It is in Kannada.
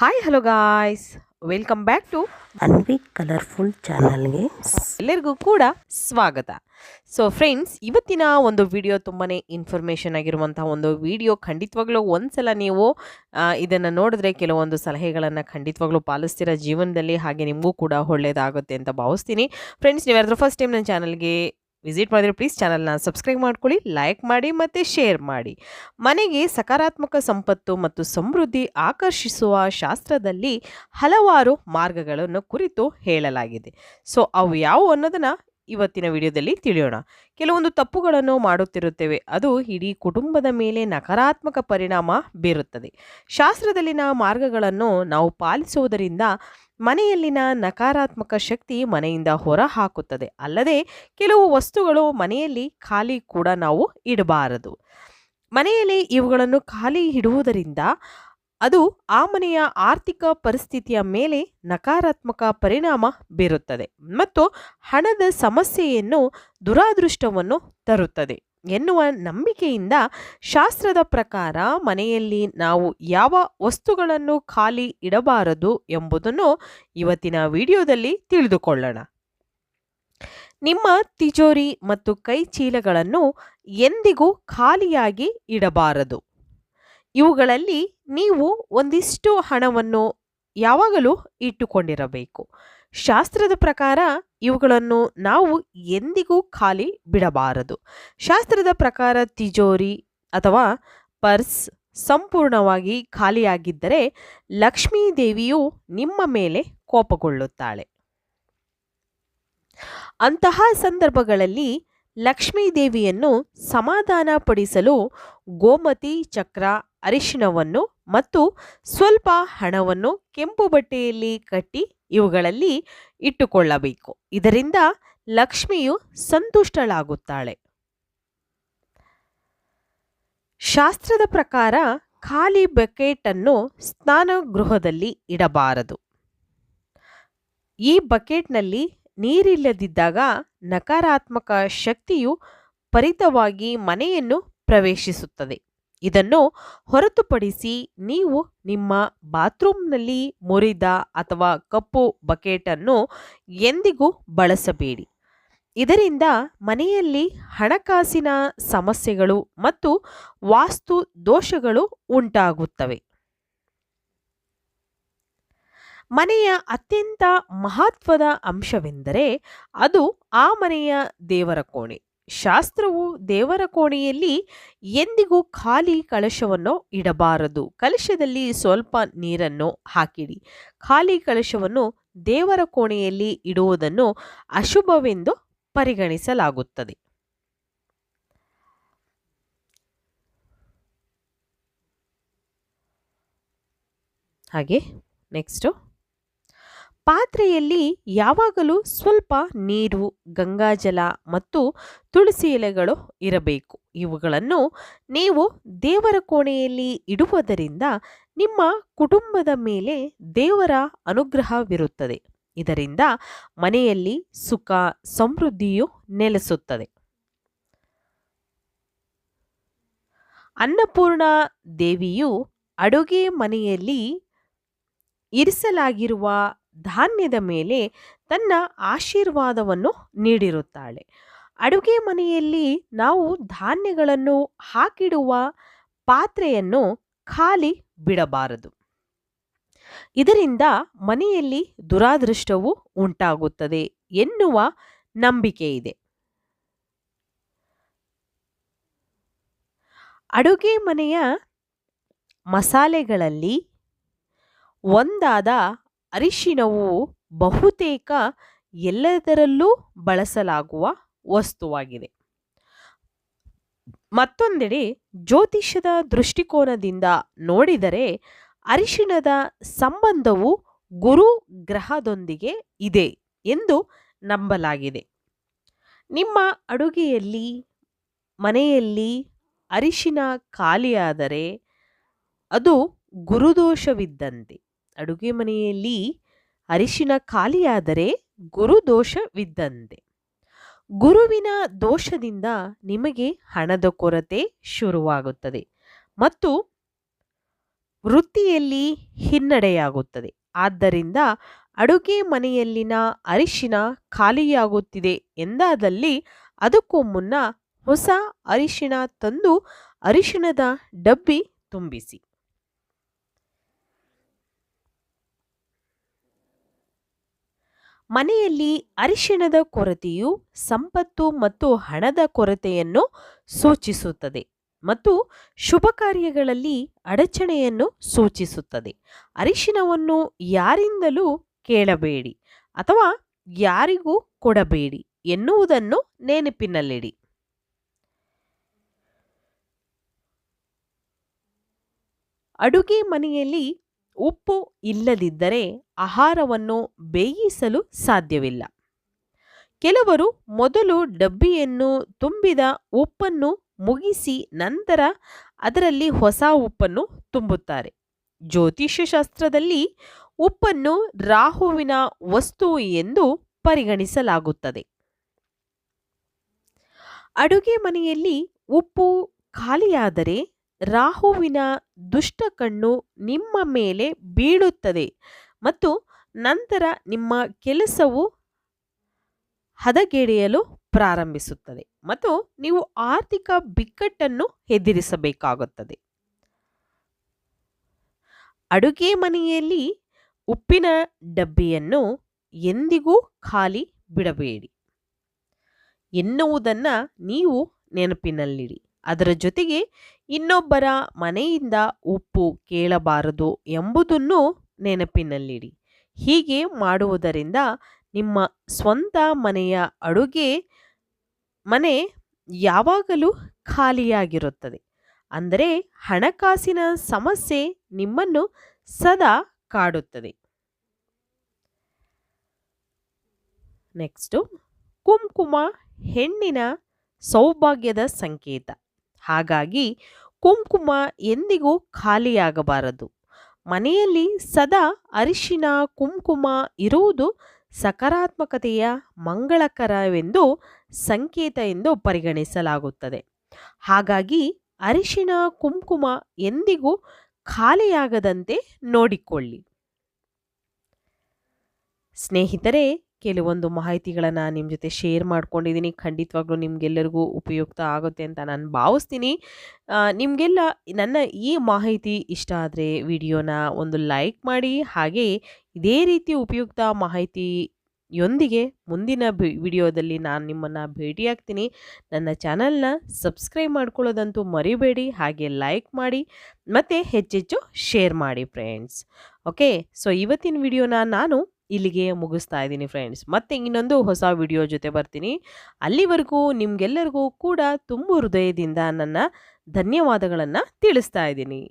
Hi hello guys welcome back to Anvi colourful ಚಾನಲ್ಗೆ ಎಲ್ಲರಿಗೂ ಕೂಡ ಸ್ವಾಗತ. ಸೊ ಫ್ರೆಂಡ್ಸ್ ಇವತ್ತಿನ ಒಂದು ವಿಡಿಯೋ ತುಂಬಾ ಇನ್ಫಾರ್ಮೇಷನ್ ಆಗಿರುವಂತಹ ಒಂದು ವಿಡಿಯೋ ಖಂಡಿತವಾಗ್ಲೂ ಒಂದ್ಸಲ ನೀವು ಇದನ್ನು ನೋಡಿದ್ರೆ ಕೆಲವೊಂದು ಸಲಹೆಗಳನ್ನು ಖಂಡಿತವಾಗ್ಲೂ ಪಾಲಿಸ್ತೀರ ಜೀವನದಲ್ಲಿ ಹಾಗೆ ನಿಮಗೂ ಕೂಡ ಒಳ್ಳೆಯದಾಗುತ್ತೆ ಅಂತ ಭಾವಿಸ್ತೀನಿ. ಫ್ರೆಂಡ್ಸ್ ನೀವು ಯಾರಾದ್ರೂ ಫಸ್ಟ್ ಟೈಮ್ ನನ್ನ ಚಾನಲ್ಗೆ ವಿಸಿಟ್ ಮಾಡಿದರೆ ಪ್ಲೀಸ್ ಚಾನಲ್ನ ಸಬ್ಸ್ಕ್ರೈಬ್ ಮಾಡ್ಕೊಳ್ಳಿ ಲೈಕ್ ಮಾಡಿ ಮತ್ತು ಶೇರ್ ಮಾಡಿ. ಮನೆಗೆ ಸಕಾರಾತ್ಮಕ ಸಂಪತ್ತು ಮತ್ತು ಸಮೃದ್ಧಿ ಆಕರ್ಷಿಸುವ ಶಾಸ್ತ್ರದಲ್ಲಿ ಹಲವಾರು ಮಾರ್ಗಗಳನ್ನು ಕುರಿತು ಹೇಳಲಾಗಿದೆ. ಸೊ ಅವು ಯಾವುವು ಅನ್ನೋದನ್ನ ಇವತ್ತಿನ ವಿಡಿಯೋದಲ್ಲಿ ತಿಳಿಯೋಣ. ಕೆಲವೊಂದು ತಪ್ಪುಗಳನ್ನು ಮಾಡುತ್ತಿರುತ್ತೇವೆ. ಅದು ಇಡೀ ಕುಟುಂಬದ ಮೇಲೆ ನಕಾರಾತ್ಮಕ ಪರಿಣಾಮ ಬೀರುತ್ತದೆ. ಶಾಸ್ತ್ರದಲ್ಲಿನ ಮಾರ್ಗಗಳನ್ನು ನಾವು ಪಾಲಿಸುವುದರಿಂದ ಮನೆಯಲ್ಲಿನ ನಕಾರಾತ್ಮಕ ಶಕ್ತಿ ಮನೆಯಿಂದ ಹೊರ ಹಾಕುತ್ತದೆ ಅಲ್ಲದೆ ಕೆಲವು ವಸ್ತುಗಳು ಮನೆಯಲ್ಲಿ ಖಾಲಿ ಕೂಡ ನಾವು ಇಡಬಾರದು. ಮನೆಯಲ್ಲಿ ಇವುಗಳನ್ನು ಖಾಲಿ ಇಡುವುದರಿಂದ ಅದು ಆ ಮನೆಯ ಆರ್ಥಿಕ ಪರಿಸ್ಥಿತಿಯ ಮೇಲೆ ನಕಾರಾತ್ಮಕ ಪರಿಣಾಮ ಬೀರುತ್ತದೆ ಮತ್ತು ಹಣದ ಸಮಸ್ಯೆಯನ್ನು ದುರಾದೃಷ್ಟವನ್ನು ತರುತ್ತದೆ ಎನ್ನುವ ನಂಬಿಕೆಯಿಂದ ಶಾಸ್ತ್ರದ ಪ್ರಕಾರ ಮನೆಯಲ್ಲಿ ನಾವು ಯಾವ ವಸ್ತುಗಳನ್ನು ಖಾಲಿ ಇಡಬಾರದು ಎಂಬುದನ್ನು ಇವತ್ತಿನ ವಿಡಿಯೋದಲ್ಲಿ ತಿಳಿದುಕೊಳ್ಳೋಣ. ನಿಮ್ಮ ತಿಜೋರಿ ಮತ್ತು ಕೈ ಚೀಲಗಳನ್ನು ಎಂದಿಗೂ ಖಾಲಿಯಾಗಿ ಇಡಬಾರದು. ಇವುಗಳಲ್ಲಿ ನೀವು ಒಂದಿಷ್ಟು ಹಣವನ್ನು ಯಾವಾಗಲೂ ಇಟ್ಟುಕೊಂಡಿರಬೇಕು. ಶಾಸ್ತ್ರದ ಪ್ರಕಾರ ಇವುಗಳನ್ನು ನಾವು ಎಂದಿಗೂ ಖಾಲಿ ಬಿಡಬಾರದು. ಶಾಸ್ತ್ರದ ಪ್ರಕಾರ ತಿಜೋರಿ ಅಥವಾ ಪರ್ಸ್ ಸಂಪೂರ್ಣವಾಗಿ ಖಾಲಿಯಾಗಿದ್ದರೆ ಲಕ್ಷ್ಮೀ ದೇವಿಯು ನಿಮ್ಮ ಮೇಲೆ ಕೋಪಗೊಳ್ಳುತ್ತಾಳೆ. ಅಂತಹ ಸಂದರ್ಭಗಳಲ್ಲಿ ಲಕ್ಷ್ಮೀ ದೇವಿಯನ್ನು ಸಮಾಧಾನ ಪಡಿಸಲು ಗೋಮತಿ ಚಕ್ರ ಅರಿಶಿಣವನ್ನು ಮತ್ತು ಸ್ವಲ್ಪ ಹಣವನ್ನು ಕೆಂಪು ಬಟ್ಟೆಯಲ್ಲಿ ಕಟ್ಟಿ ಇವುಗಳಲ್ಲಿ ಇಟ್ಟುಕೊಳ್ಳಬೇಕು. ಇದರಿಂದ ಲಕ್ಷ್ಮಿಯು ಸಂತುಷ್ಟಳಾಗುತ್ತಾಳೆ. ಶಾಸ್ತ್ರದ ಪ್ರಕಾರ ಖಾಲಿ ಬಕೆಟ್ ಅನ್ನು ಸ್ನಾನಗೃಹದಲ್ಲಿ ಇಡಬಾರದು. ಈ ಬಕೆಟ್ನಲ್ಲಿ ನೀರಿಲ್ಲದಿದ್ದಾಗ ನಕಾರಾತ್ಮಕ ಶಕ್ತಿಯು ಪರಿತವಾಗಿ ಮನೆಯನ್ನು ಪ್ರವೇಶಿಸುತ್ತದೆ. ಇದನ್ನು ಹೊರತುಪಡಿಸಿ ನೀವು ನಿಮ್ಮ ಬಾತ್ರೂಮ್ನಲ್ಲಿ ಮುರಿದ ಅಥವಾ ಕಪ್ಪು ಬಕೆಟನ್ನು ಎಂದಿಗೂ ಬಳಸಬೇಡಿ. ಇದರಿಂದ ಮನೆಯಲ್ಲಿ ಹಣಕಾಸಿನ ಸಮಸ್ಯೆಗಳು ಮತ್ತು ವಾಸ್ತು ದೋಷಗಳು ಉಂಟಾಗುತ್ತವೆ. ಮನೆಯ ಅತ್ಯಂತ ಮಹತ್ವದ ಅಂಶವೆಂದರೆ ಅದು ಆ ಮನೆಯ ದೇವರ ಕೋಣೆ. ಶಾಸ್ತ್ರವು ದೇವರ ಕೋಣೆಯಲ್ಲಿ ಎಂದಿಗೂ ಖಾಲಿ ಕಳಶವನ್ನು ಇಡಬಾರದು. ಕಲಶದಲ್ಲಿ ಸ್ವಲ್ಪ ನೀರನ್ನು ಹಾಕಿಡಿ ಖಾಲಿ ಕಳಶವನ್ನು ದೇವರ ಕೋಣೆಯಲ್ಲಿ ಇಡುವುದನ್ನು ಅಶುಭವೆಂದು ಪರಿಗಣಿಸಲಾಗುತ್ತದೆ. ಹಾಗೆ ನೆಕ್ಸ್ಟು ಪಾತ್ರೆಯಲ್ಲಿ ಯಾವಾಗಲೂ ಸ್ವಲ್ಪ ನೀರು ಗಂಗಾಜಲ ಮತ್ತು ತುಳಸಿ ಎಲೆಗಳು ಇರಬೇಕು. ಇವುಗಳನ್ನು ನೀವು ದೇವರ ಕೋಣೆಯಲ್ಲಿ ಇಡುವುದರಿಂದ ನಿಮ್ಮ ಕುಟುಂಬದ ಮೇಲೆ ದೇವರ ಅನುಗ್ರಹವಿರುತ್ತದೆ. ಇದರಿಂದ ಮನೆಯಲ್ಲಿ ಸುಖ, ಸಮೃದ್ಧಿಯು ನೆಲೆಸುತ್ತದೆ. ಅನ್ನಪೂರ್ಣ ದೇವಿಯು ಅಡುಗೆ ಮನೆಯಲ್ಲಿ ಇರಿಸಲಾಗಿರುವ ಧಾನ್ಯದ ಮೇಲೆ ತನ್ನ ಆಶೀರ್ವಾದವನ್ನು ನೀಡಿರುತ್ತಾಳೆ. ಅಡುಗೆ ಮನೆಯಲ್ಲಿ ನಾವು ಧಾನ್ಯಗಳನ್ನು ಹಾಕಿಡುವ ಪಾತ್ರೆಯನ್ನು ಖಾಲಿ ಬಿಡಬಾರದು. ಇದರಿಂದ ಮನೆಯಲ್ಲಿ ದುರಾದೃಷ್ಟವು ಉಂಟಾಗುತ್ತದೆ ಎನ್ನುವ ನಂಬಿಕೆ ಇದೆ. ಅಡುಗೆ ಮನೆಯ ಮಸಾಲೆಗಳಲ್ಲಿ ಒಂದಾದ ಅರಿಶಿಣವು ಬಹುತೇಕ ಎಲ್ಲದರಲ್ಲೂ ಬಳಸಲಾಗುವ ವಸ್ತುವಾಗಿದೆ. ಮತ್ತೊಂದೆಡೆ ಜ್ಯೋತಿಷ್ಯದ ದೃಷ್ಟಿಕೋನದಿಂದ ನೋಡಿದರೆ ಅರಿಶಿಣದ ಸಂಬಂಧವು ಗುರು ಗ್ರಹದೊಂದಿಗೆ ಇದೆ ಎಂದು ನಂಬಲಾಗಿದೆ. ನಿಮ್ಮ ಅಡುಗೆಯಲ್ಲಿ, ಮನೆಯಲ್ಲಿ ಅರಿಶಿನ ಖಾಲಿಯಾದರೆ ಅದು ಗುರುದೋಷವಿದ್ದಂತೆ. ಅಡುಗೆ ಮನೆಯಲ್ಲಿ ಅರಿಶಿನ ಖಾಲಿಯಾದರೆ ಗುರುದೋಷವಿದ್ದಂತೆ ಗುರುವಿನ ದೋಷದಿಂದ ನಿಮಗೆ ಹಣದ ಕೊರತೆ ಶುರುವಾಗುತ್ತದೆ ಮತ್ತು ವೃತ್ತಿಯಲ್ಲಿ ಹಿನ್ನಡೆಯಾಗುತ್ತದೆ. ಆದ್ದರಿಂದ ಅಡುಗೆ ಮನೆಯಲ್ಲಿನ ಅರಿಶಿನ ಖಾಲಿಯಾಗುತ್ತಿದೆ ಎಂದಾದಲ್ಲಿ ಅದಕ್ಕೂ ಮುನ್ನ ಹೊಸ ಅರಿಶಿಣ ತಂದು ಅರಿಶಿಣದ ಡಬ್ಬಿ ತುಂಬಿಸಿ. ಮನೆಯಲ್ಲಿ ಅರಿಶಿಣದ ಕೊರತೆಯು ಸಂಪತ್ತು ಮತ್ತು ಹಣದ ಕೊರತೆಯನ್ನು ಸೂಚಿಸುತ್ತದೆ ಮತ್ತು ಶುಭ ಕಾರ್ಯಗಳಲ್ಲಿ ಅಡಚಣೆಯನ್ನು ಸೂಚಿಸುತ್ತದೆ. ಅರಿಶಿಣವನ್ನು ಯಾರಿಂದಲೂ ಕೇಳಬೇಡಿ ಅಥವಾ ಯಾರಿಗೂ ಕೊಡಬೇಡಿ ಎನ್ನುವುದನ್ನು ನೆನಪಿನಲ್ಲಿಡಿ. ಅಡುಗೆ ಮನೆಯಲ್ಲಿ ಉಪ್ಪು ಇಲ್ಲದಿದ್ದರೆ ಆಹಾರವನ್ನು ಬೇಯಿಸಲು ಸಾಧ್ಯವಿಲ್ಲ. ಕೆಲವರು ಮೊದಲು ಡಬ್ಬಿಯನ್ನು ತುಂಬಿದ ಉಪ್ಪನ್ನು ಮುಗಿಸಿ ನಂತರ ಅದರಲ್ಲಿ ಹೊಸ ಉಪ್ಪನ್ನು ತುಂಬುತ್ತಾರೆ. ಜ್ಯೋತಿಷ್ಯಶಾಸ್ತ್ರದಲ್ಲಿ ಉಪ್ಪನ್ನು ರಾಹುವಿನ ವಸ್ತು ಎಂದು ಪರಿಗಣಿಸಲಾಗುತ್ತದೆ. ಅಡುಗೆ ಮನೆಯಲ್ಲಿ ಉಪ್ಪು ಖಾಲಿಯಾದರೆ ರಾಹುವಿನ ದುಷ್ಟ ಕಣ್ಣು ನಿಮ್ಮ ಮೇಲೆ ಬೀಳುತ್ತದೆ. ಮತ್ತು ನಂತರ ನಿಮ್ಮ ಕೆಲಸವು ಹದಗೆಡೆಯಲು ಪ್ರಾರಂಭಿಸುತ್ತದೆ ಮತ್ತು ನೀವು ಆರ್ಥಿಕ ಬಿಕ್ಕಟ್ಟನ್ನು ಎದುರಿಸಬೇಕಾಗುತ್ತದೆ ಅಡುಗೆ ಮನೆಯಲ್ಲಿ ಉಪ್ಪಿನ ಡಬ್ಬಿಯನ್ನು ಎಂದಿಗೂ ಖಾಲಿ ಬಿಡಬೇಡಿ. ಎನ್ನುವುದನ್ನು ನೀವು ನೆನಪಿನಲ್ಲಿಡಿ. ಅದರ ಜೊತೆಗೆ ಇನ್ನೊಬ್ಬರ ಮನೆಯಿಂದ ಉಪ್ಪು ಕೇಳಬಾರದು ಎಂಬುದನ್ನು ನೆನಪಿನಲ್ಲಿಡಿ. ಹೀಗೆ ಮಾಡುವುದರಿಂದ ನಿಮ್ಮ ಸ್ವಂತ ಮನೆಯ ಅಡುಗೆ ಮನೆ ಯಾವಾಗಲೂ ಖಾಲಿಯಾಗಿರುತ್ತದೆ. ಅಂದರೆ ಹಣಕಾಸಿನ ಸಮಸ್ಯೆ ನಿಮ್ಮನ್ನು ಸದಾ ಕಾಡುತ್ತದೆ. ನೆಕ್ಸ್ಟು, ಕುಂಕುಮ ಹೆಣ್ಣಿನ ಸೌಭಾಗ್ಯದ ಸಂಕೇತ. ಹಾಗಾಗಿ ಕುಂಕುಮ ಎಂದಿಗೂ ಖಾಲಿಯಾಗಬಾರದು. ಮನೆಯಲ್ಲಿ ಸದಾ ಅರಿಶಿನ, ಕುಂಕುಮ ಇರುವುದು ಸಕಾರಾತ್ಮಕತೆಯ ಮಂಗಳಕರವೆಂದು ಸಂಕೇತ ಎಂದು ಪರಿಗಣಿಸಲಾಗುತ್ತದೆ. ಹಾಗಾಗಿ ಅರಿಶಿನ, ಕುಂಕುಮ ಎಂದಿಗೂ ಖಾಲಿಯಾಗದಂತೆ ನೋಡಿಕೊಳ್ಳಿ. ಸ್ನೇಹಿತರೆ ಕೆಲವೊಂದು ಮಾಹಿತಿಗಳನ್ನು ನಿಮ್ಮ ಜೊತೆ ಶೇರ್ ಮಾಡ್ಕೊಂಡಿದ್ದೀನಿ ಖಂಡಿತವಾಗ್ಲೂ ನಿಮಗೆಲ್ಲರಿಗೂ ಉಪಯುಕ್ತ ಆಗುತ್ತೆ ಅಂತ ನಾನು ಭಾವಿಸ್ತೀನಿ. ನಿಮಗೆಲ್ಲ ನನ್ನ ಈ ಮಾಹಿತಿ ಇಷ್ಟ ಆದರೆ ವಿಡಿಯೋನ ಒಂದು ಲೈಕ್ ಮಾಡಿ. ಹಾಗೆ ಇದೇ ರೀತಿ ಉಪಯುಕ್ತ ಮಾಹಿತಿಯೊಂದಿಗೆ ಮುಂದಿನ ವಿಡಿಯೋದಲ್ಲಿ ನಾನು ನಿಮ್ಮನ್ನು ಭೇಟಿಯಾಗ್ತೀನಿ. ನನ್ನ ಚಾನಲ್ನ ಸಬ್ಸ್ಕ್ರೈಬ್ ಮಾಡ್ಕೊಳ್ಳೋದಂತೂ ಮರಿಬೇಡಿ. ಹಾಗೆ ಲೈಕ್ ಮಾಡಿ, ಮತ್ತು ಹೆಚ್ಚೆಚ್ಚು ಶೇರ್ ಮಾಡಿ ಫ್ರೆಂಡ್ಸ್ ಓಕೆ ಸೊ ಇವತ್ತಿನ ವಿಡಿಯೋನ ನಾನು ಇಲ್ಲಿಗೆ ಮುಗಿಸ್ತಾ ಇದ್ದೀನಿ ಫ್ರೆಂಡ್ಸ್ ಮತ್ತೆ ಇನ್ನೊಂದು ಹೊಸ ವಿಡಿಯೋ ಜೊತೆ ಬರ್ತೀನಿ. ಅಲ್ಲಿವರೆಗೂ ನಿಮಗೆಲ್ಲರಿಗೂ ಕೂಡ ತುಂಬ ಹೃದಯದಿಂದ ನನ್ನ ಧನ್ಯವಾದಗಳನ್ನು ತಿಳಿಸ್ತಾ ಇದ್ದೀನಿ.